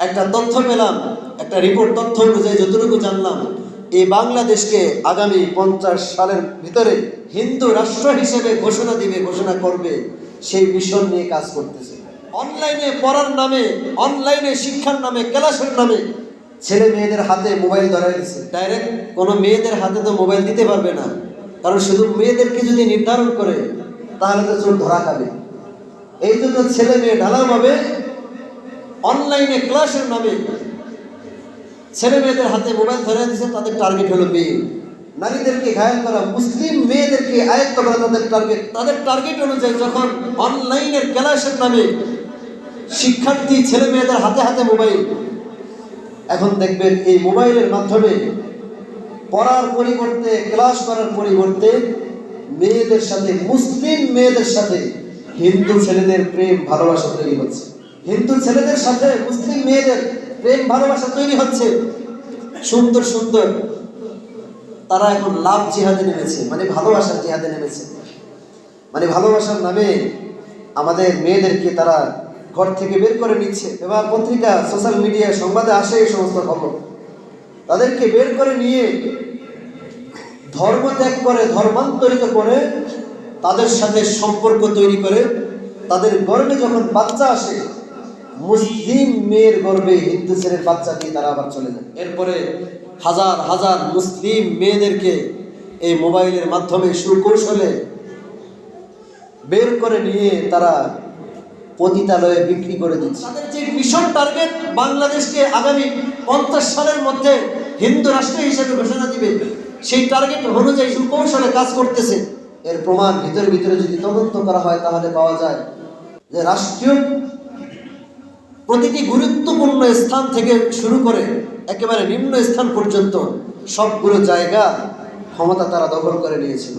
একটা তথ্য পেলাম, একটা রিপোর্ট তথ্য অনুযায়ী যতটুকু জানলাম, এই বাংলাদেশকে আগামী পঞ্চাশ সালের ভিতরে হিন্দু রাষ্ট্র হিসেবে ঘোষণা দিবে, ঘোষণা করবে, সেই মিশন নিয়ে কাজ করতেছে। অনলাইনে পড়ার নামে, অনলাইনে শিক্ষার নামে, ক্লাসের নামে ছেলে মেয়েদের হাতে মোবাইল ধরাই দিচ্ছে ডাইরেক্ট কোনো মেয়েদের হাতে তো মোবাইল দিতে পারবে না। কারণ শুধু মেয়েদেরকে যদি নির্ধারণ করে, তাহলে তো চোর ধরা খাবে। এই জন্য ছেলে মেয়ে ঢালাওভাবে অনলাইনে ক্লাসের নামে ছেলে মেয়েদের হাতে মোবাইল ধরে দিয়েছে, তাদের টার্গেট হলো মেয়ে। নারীদেরকে ঘায়াল করা, মুসলিম মেয়েদেরকে আয়ত্ত করা তাদের টার্গেট তাদের টার্গেট অনুযায়ী যখন অনলাইনের ক্লাসের নামে শিক্ষার্থী ছেলে মেয়েদের হাতে হাতে মোবাইল এখন দেখবেন এই মোবাইলের মাধ্যমে পড়ার পরিবর্তে ক্লাস করার পরিবর্তে মেয়েদের সাথে, মুসলিম মেয়েদের সাথে হিন্দু ছেলেদের প্রেম, ভালোবাসা তৈরি হচ্ছে। হিন্দু ছেলেদের সাথে মুসলিম মেয়েদের প্রেম ভালোবাসা তৈরি হচ্ছে। সুন্দর সুন্দর। তারা এখন লাভ জিহাদে নেমেছে মানে ভালোবাসার জিহাদে নেমেছে। মানে ভালোবাসার নামে আমাদের মেয়েদেরকে তারা ঘর থেকে বের করে নিচ্ছে। এবার পত্রিকা, সোশ্যাল মিডিয়ায়, সংবাদে আসে এই সমস্ত খবর। তাদেরকে বের করে নিয়ে ধর্ম ত্যাগ করে, ধর্মান্তরিত করে তাদের সাথে সম্পর্ক তৈরি করে, তাদের গর্বে যখন বাচ্চা আসে মুসলিম মেয়ের গর্বে হিন্দু ছেলের বাচ্চা দিয়ে তারা আবার চলে যায়। এরপরে হাজার হাজার মুসলিম মেয়েদেরকে এই মোবাইলের মাধ্যমে সুকৌশলে বের করে নিয়ে তারা পতিতালয়ে বিক্রি করে দিচ্ছে। তাদের যে মিশন টার্গেট বাংলাদেশকে আগামী পঞ্চাশ সালের মধ্যে হিন্দু রাষ্ট্র হিসেবে ঘোষণা দিবে, সেই টার্গেট অনুযায়ী সুকৌশলে কাজ করতেছে। এর প্রমাণ ভিতরে ভিতরে যদি তদন্ত করা হয়, তাহলে পাওয়া যায় যে রাষ্ট্রীয় প্রতিটি গুরুত্বপূর্ণ স্থান থেকে শুরু করে একেবারে নিম্ন স্থান পর্যন্ত সবগুলো জায়গা ক্ষমতা তারা দখল করে নিয়েছিল।